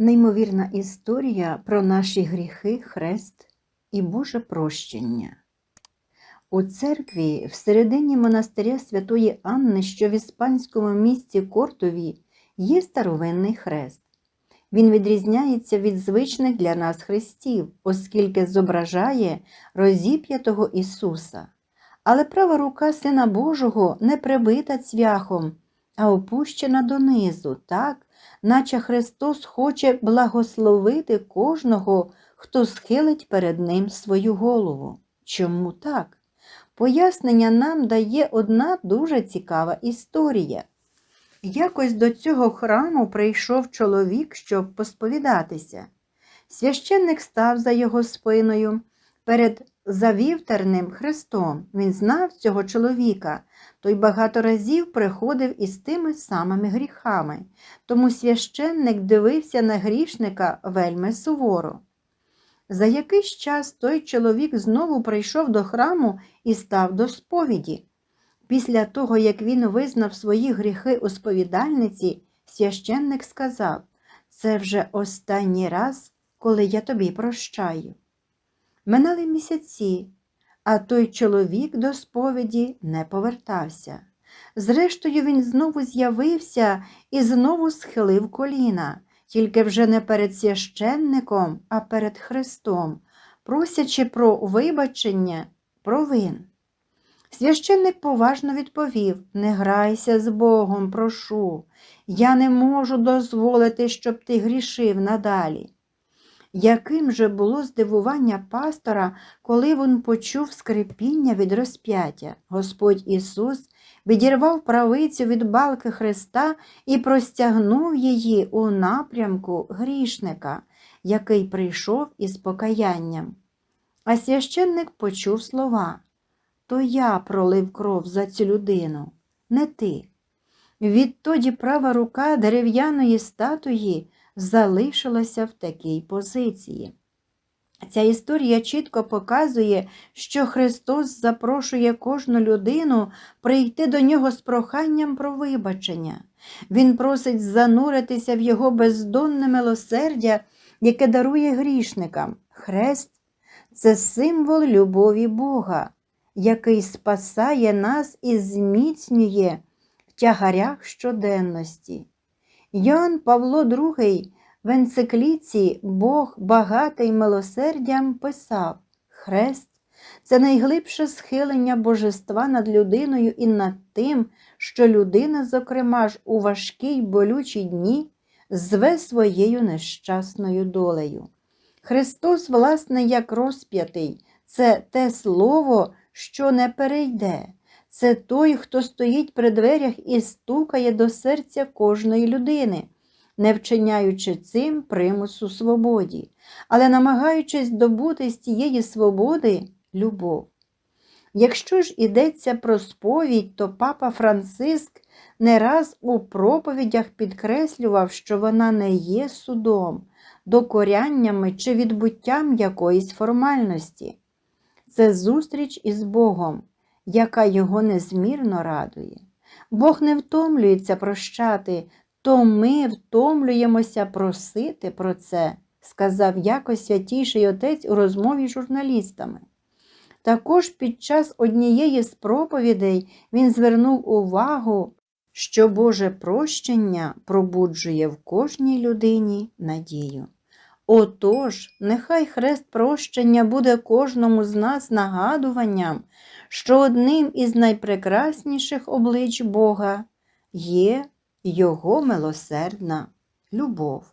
Неймовірна історія про наші гріхи, хрест і Боже прощення. У церкві всередині монастиря Святої Анни, що в іспанському місті Кортові, є старовинний хрест. Він відрізняється від звичних для нас хрестів, оскільки зображає розіп'ятого Ісуса. Але права рука Сина Божого не прибита цвяхом, а опущена донизу, так, наче Христос хоче благословити кожного, хто схилить перед Ним свою голову. Чому так? Пояснення нам дає одна дуже цікава історія. Якось до цього храму прийшов чоловік, щоб посповідатися. Священник став за його спиною перед завівтерним хрестом. Він знав цього чоловіка, той багато разів приходив із тими самими гріхами, тому священник дивився на грішника вельми суворо. За якийсь час той чоловік знову прийшов до храму і став до сповіді. Після того, як він визнав свої гріхи у сповідальниці, священник сказав це вже останній раз, коли я тобі прощаю. Минали місяці, а той чоловік до сповіді не повертався. Зрештою, він знову з'явився і знову схилив коліна, тільки вже не перед священником, а перед Христом, просячи про вибачення провин. Священник поважно відповів Не грайся з Богом, прошу, я не можу дозволити, щоб ти грішив надалі. Яким же було здивування пастора, коли він почув скрипіння від розп'яття. Господь Ісус відірвав правицю від балки Христа і простягнув її у напрямку грішника, який прийшов із покаянням. А священник почув слова то я пролив кров за цю людину, не ти. Відтоді права рука дерев'яної статуї залишилася в такій позиції. Ця історія чітко показує, що Христос запрошує кожну людину прийти до нього з проханням про вибачення. Він просить зануритися в Його бездонне милосердя, яке дарує грішникам. Хрест це символ любові Бога, який спасає нас і зміцнює в тягарях щоденності. Йоанн Павло II в енцикліці Бог багатий милосердям писав Хрест це найглибше схилення божества над людиною і над тим, що людина, зокрема ж, у важкі й болючі дні зве своєю нещасною долею. Христос, власне, як розп'ятий, це те слово, що не перейде. Це той, хто стоїть при дверях і стукає до серця кожної людини, не вчиняючи цим примусу свободі, але намагаючись добути з тієї свободи любов. Якщо ж ідеться про сповідь, то папа Франциск не раз у проповідях підкреслював, що вона не є судом, докоряннями чи відбуттям якоїсь формальності. Це зустріч із Богом, яка його незмірно радує. Бог не втомлюється прощати, то ми втомлюємося просити про це, сказав якось святіший отець у розмові з журналістами. Також під час однієї з проповідей він звернув увагу, що Боже прощення пробуджує в кожній людині надію. Отож, нехай хрест прощення буде кожному з нас нагадуванням, що одним із найпрекрасніших облич Бога є Його милосердна любов.